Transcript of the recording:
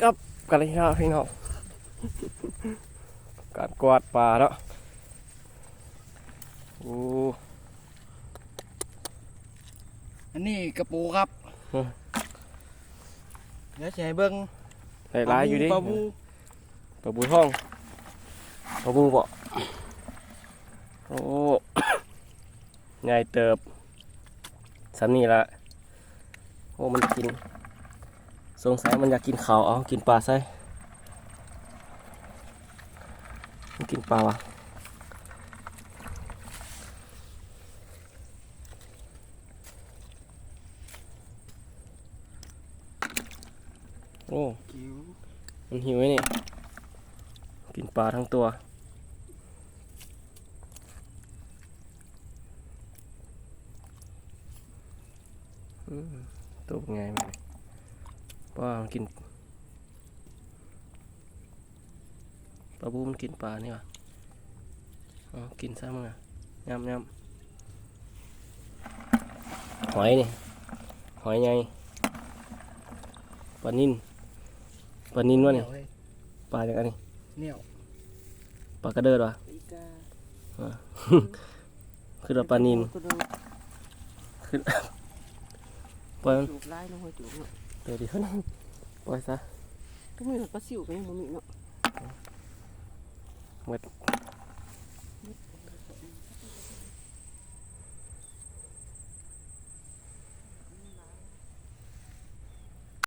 ครับกันเลยครับพี่น้องการกวาดป่าเนาะโอ้อันนี้กระปูครับเออเดี๋ยวจะให้เบิ้งได้หลายอยู่ดิปลาบูปลาบูท่องปลาบูบ่โอ้ใหญ่เติบสันนี่ละโอ้มันกิน สงสัยมันอยากกินเขาเอากินปลาใส่มันกินปลาวะโอ้มันหิวไอ้นี่กินปลาทั้งตัวตัวเป็นไงมัน ป้ามันกินปลาบูมันกินปลานี่วะอ๋อกินซะมึงอะยำยำหอยนี่หอยไงปลานิ่นปลานิ่นวะนี่เฮ้ยปลาจากอันนี้เหนียวปลากระเดิดวะอีกาคือว่าปลานิ่นก็ดูปล่อยมันจูบไล่น้องหัวจูบ เนาะเดี๋ยวดิเฮ้ยปล่อยซะก็มีปลาซิวก็ยังบ่มีเนาะ